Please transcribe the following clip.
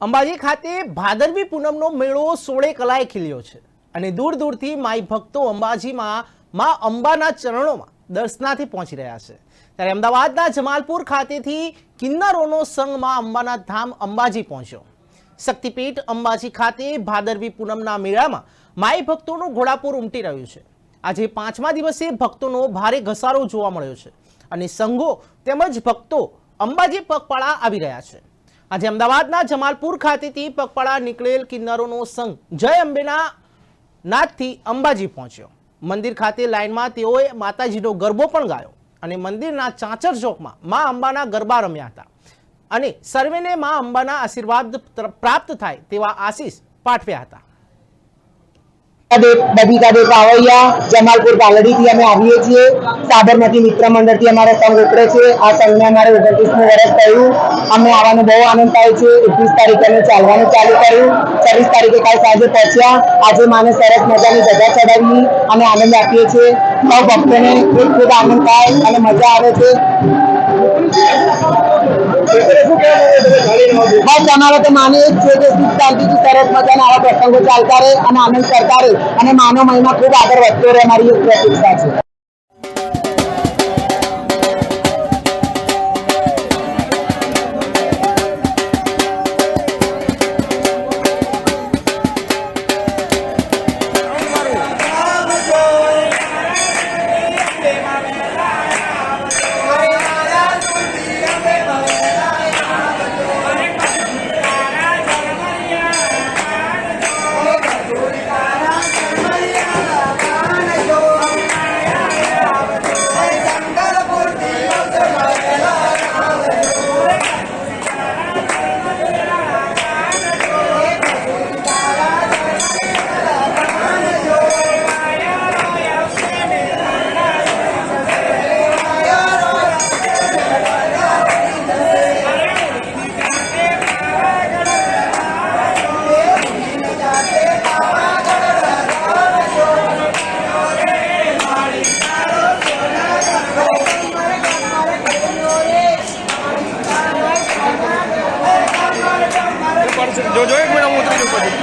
અંબાજી ખાતે ભાદરવી પૂનમનો મેળો સોળે કલાએ ખીલ્યો છે અને દૂર દૂરથી માઈ ભક્તો અંબાજીમાં મા અંબાના ચરણોમાં દર્શનાથી પહોંચી રહ્યા છે. ત્યારે અમદાવાદના જમાલપુર ખાતેથી કિન્નરોનો સંઘ મા અંબાના ધામ અંબાજી પહોંચ્યો. શક્તિપીઠ અંબાજી ખાતે ભાદરવી પૂનમના મેળામાં માઈ ભક્તોનું ઘોડાપુર ઉમટી રહ્યું છે. આજે પાંચમા દિવસે ભક્તોનો ભારે ઘસારો જોવા મળ્યો છે અને સંઘો તેમજ ભક્તો અંબાજી પગપાળા આવી રહ્યા છે. આજે અમદાવાદના જમાલપુર ખાતેથી પગપાળા નીકળેલ કિન્નરોનો સંઘ જય અંબેના નાદથી અંબાજી પહોંચ્યો. મંદિર ખાતે લાઇનમાં તેઓએ માતાજીનો ગરબો પણ ગાયો અને મંદિરના ચાંચર ચોકમાં મા અંબાના ગરબા રમ્યા હતા. અને સર્વેને મા અંબાના આશીર્વાદ પ્રાપ્ત થાય તેવા આશીષ પાઠવ્યા હતા. અમે આવીએ છીએ. સાબરમતી મિત્ર મંડળથી અમારો સંઘ ઉપડે છે. આ સંઘને અમારે ઓગણત્રીસમું વર્ષ થયું. અમને આવવાનો બહુ આનંદ થાય છે. એકવીસ તારીખે અમે ચાલવાનું ચાલુ કર્યું. છવ્વીસ તારીખે કાલ સાંજે પહોંચ્યા. આજે માને સરસ મજાની ધજા ચડાવી. અમે આનંદ આપીએ છીએ. સૌ ભક્તોને ખૂબ ખૂબ આનંદ થાય અને મજા આવે છે. બસ અમારે તો માને એક છે કે સુખ શાંતિથી સરસ મજાના આવા પ્રસંગો ચાલતા રહે અને આનંદ કરતા રહે. અને માનો મહિમા ખૂબ આગળ વધતો રહે, અમારી એક પ્રતીક્ષા છે. જો જો એક મિનિટ હું ઉતરી જઉં પછી.